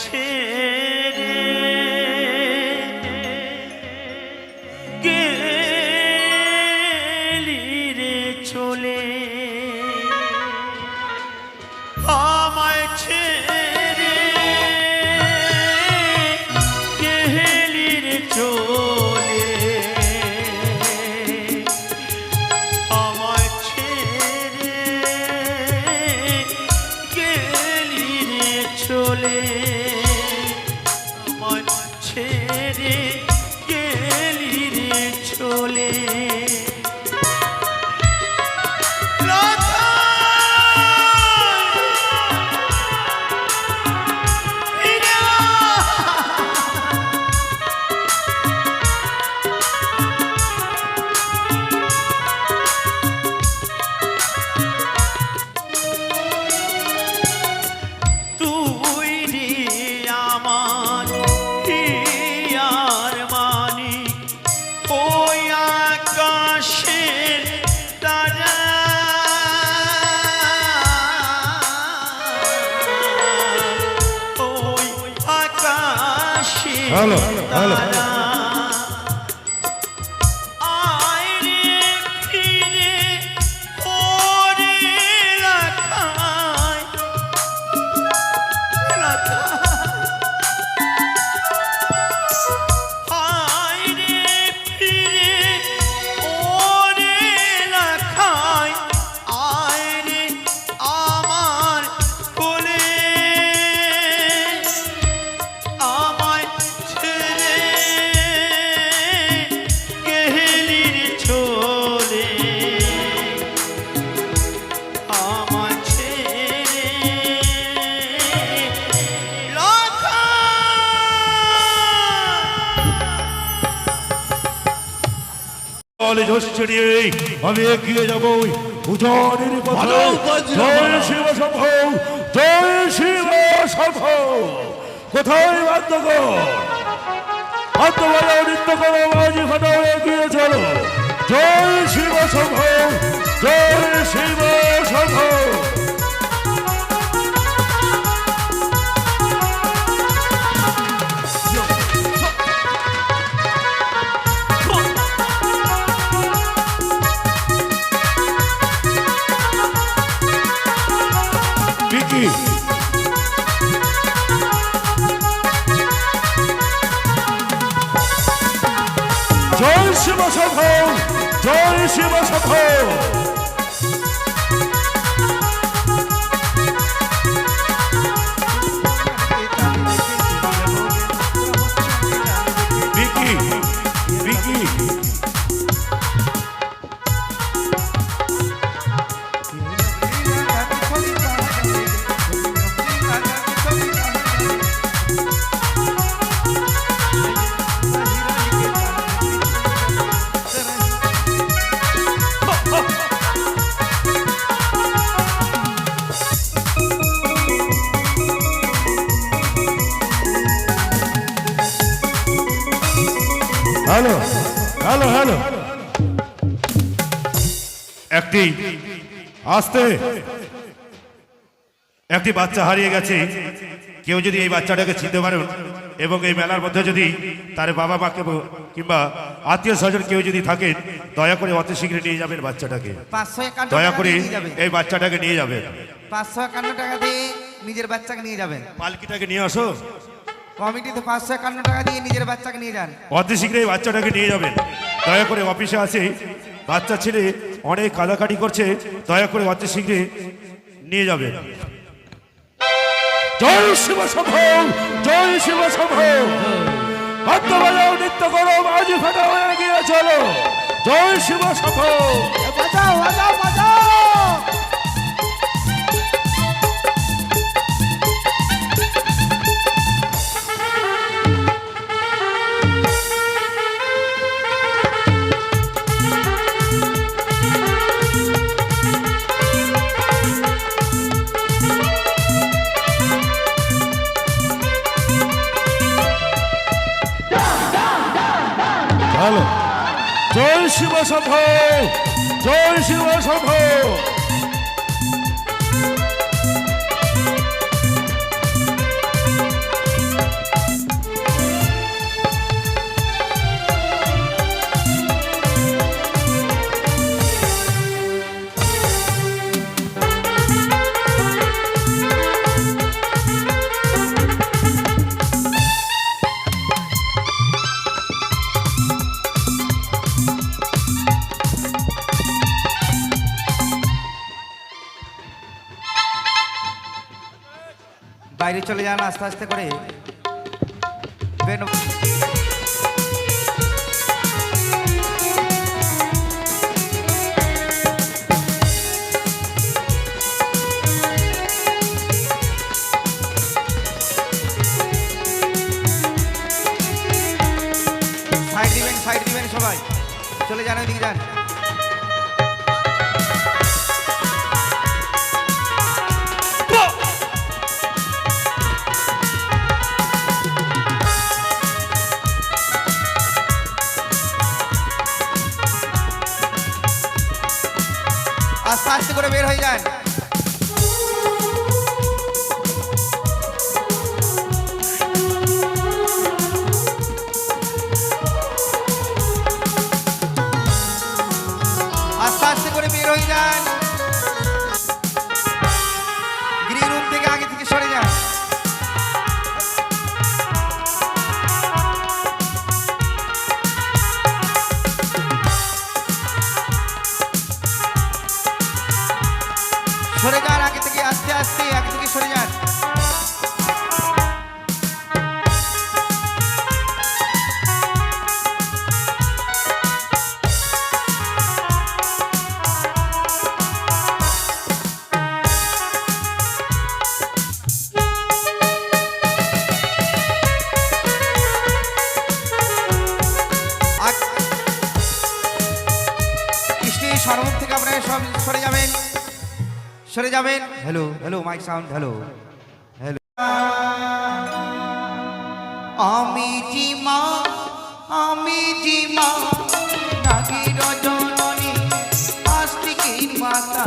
chin. আকাশের hello, বলে ধরছে ছড়িয়ে আমি এগিয়ে যাব উজানের পথে জয় শিব সভ জয় শিব সভ কোথায় বাধ্য বাদ্যকর নৃত্য করো বাজি ঘটাও এগিয়ে চলো। জয় শিব সভ জয় শিব সভ শিব সভ জয় শিব সভ আসতে। একটি বাচ্চা হারিয়ে গেছে। কেউ যদি এই বাচ্চাটাকে চিনতে পারেন এবং এই মেলার মধ্যে যদি তার বাবা মাকে কিংবা আত্মীয় স্বজন কেউ যদি থাকেন দয়া করে অতি শীঘ্র নিয়ে যাবেন বাচ্চাটাকে। দয়া করে এই বাচ্চাটাকে নিয়ে যাবেন। পাঁচশো একান্ন টাকা দিয়ে নিজের বাচ্চাকে নিয়ে যাবেন। পালকিটাকে নিয়ে আসো। কমিটিতে পাঁচশো একান্ন টাকা দিয়ে নিজের বাচ্চাকে নিয়ে যান। অতি শীঘ্র এই বাচ্চাটাকে নিয়ে যাবেন। দয়া করে অফিসে আছে বাচ্চা ছেলে অনেক কাদাকাটি করছে, দয়া করে অতি শীঘ্রে নিয়ে যাবে। জয় শিব সভ জয় শিব সভ বাদ্য বাজাও নৃত্য করো বাজি ফাটা হয়ে গিয়ে চলো। জয় শিব সভ বাজাও বাজাও বাজাও। হ্যালো জয় শিব সভ জয় শিব সভ বাইরে চলে যান আস্তে আস্তে করে। সাইড দিবেন সাইড দিবেন সবাই। চলে যান, ওইদিকে যান। মাইক সাউন্ড হ্যালো হ্যালো আমি জিমা আমি জিমা নাগির জননী আস্তিকির মাতা।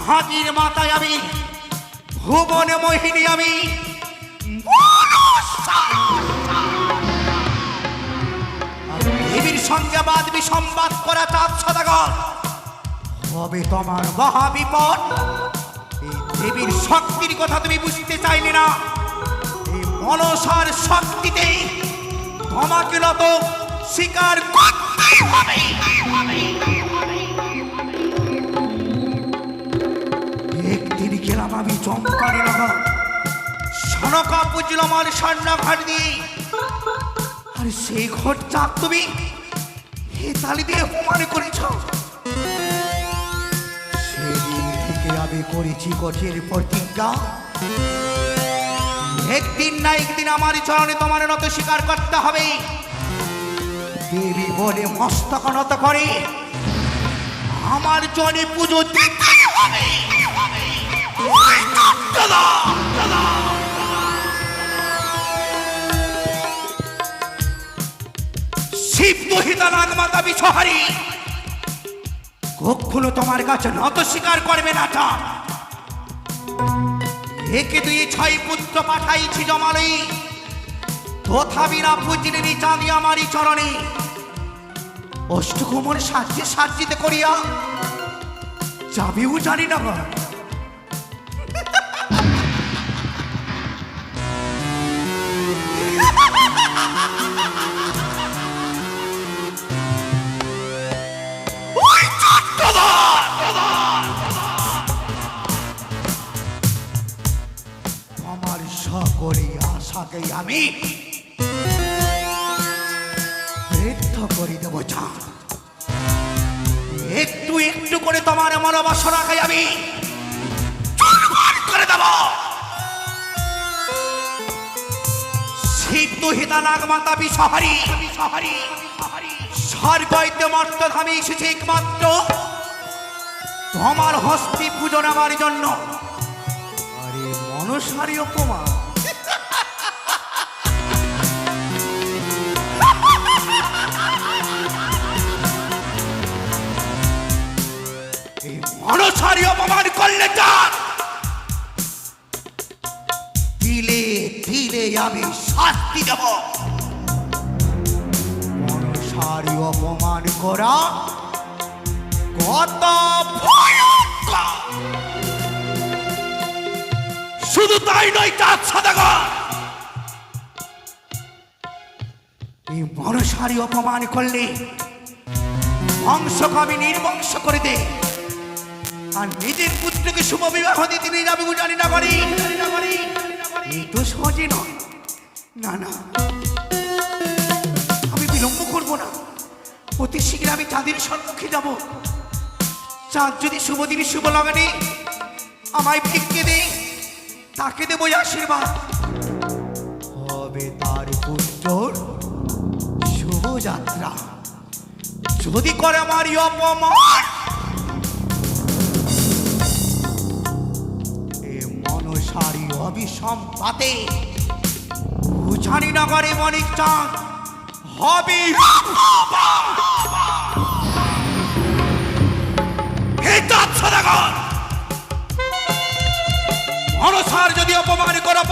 ঢাকির মাতায় আমি, ভুবনে মোহিনী আমি। দেবীর সঙ্গে বাদ বিসম্বাদ করা চাঁদ সদাগর। হবে তোমার মহা বিপদ। এই দেবীর শক্তির কথা তুমি বুঝতে চাইলে না। এই মনসার শক্তিতে তোমাকে নত স্বীকার করতেই হবে। চম্পানি নগর সনকা পুজল আমার স্বর্ণঘাট দিয়ে। আর সেই ঘর চাপ তুমি হে তালি দিয়ে অপমান করেছ। সেদিন থেকে আমি করেছি কঠিন প্রতিজ্ঞা। একদিন না একদিন আমার চরণে তোমার নত স্বীকার করতে হবে। দেবী বলে মস্তক নত করে। আমার জনে পুজো দিতেই হবে। কখনো তোমার কাছে নত স্বীকার করবে না তা। একে দুই ছয় পুত্র পাঠাইছি জমালই তথাপি না পুজলিনি চাঁদি আমারই চরণে। অষ্টকুমর সাজ্যে সাজ্জিত করিয়া যাবেও জানি না। আশাকে আমি বৃদ্ধ করে দেব চাঁদ একটু একটু করে তোমার মনোবাসনাকে আমি করে দেব। শিব দুহিতা নাগমাতা বিসহারি। বিসহারি স্বর্গৈতে মর্তধামে এসেছে একমাত্র তোমার হস্তি পূজন আমার জন্য। আরে মনসারী অপমান। এই মনসারী অপমান করলে যান দিলে দিলে আমি শাস্তি দেব। মনসারী অপমান করা কত শুধু তাই নয় চাঁদ সদাগর। এই অপমান করলে বংশকে আমি নির্বংশ করে দে আর নিজের পুত্রকে শুভ বিবাহ দিতে নিয়ে যাবে জানি না পারি তো সহজে নয়। না না। আমি বিলম্ব করব না। অতি শীঘ্র আমি চাঁদের সম্মুখে যাব। চাঁদ যদি শুভ দিনে শুভ লাগানে আমায় ভিক্ষে দে তাকে দেবো আশীর্বাদ। হবে তার পুত্রর শুভ যাত্রা যদি করে আমার অপমান মনসারী অবিসম্পাতে উজানি নগরে মনিক চাঁদ হবে যদি অপমান করো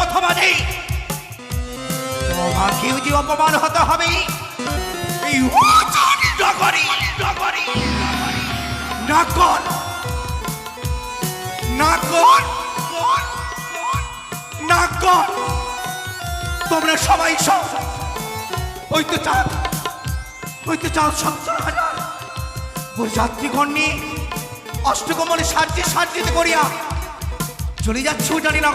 তোমাকেও যে অপমান হতে হবে, এই নগরী নাকল তোমরা সবাই সব। ওই তো চাঁদ। ওই তো চাঁদ, সত্তর হাজার। ওই যাত্রীগণ নিয়ে অষ্টকমলে সার্জি সার্জিত করিয়া চলে যাচ্ছে জানি না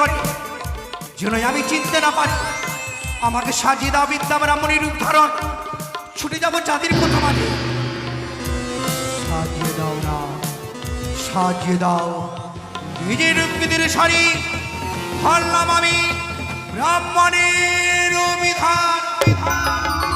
যেন আমি চিনতে না পারি, আমাকে সাজিয়ে দাও বিদ্যা ব্রাহ্মণী রূপ ধারণ। ছুটে যাব চাঁদের কোথা মাঝে। সাজিয়ে দাও না, সাজিয়ে দাও। নিজের রূপকৃতির শাড়ি হারলাম আমি ব্রাহ্মণের বিধান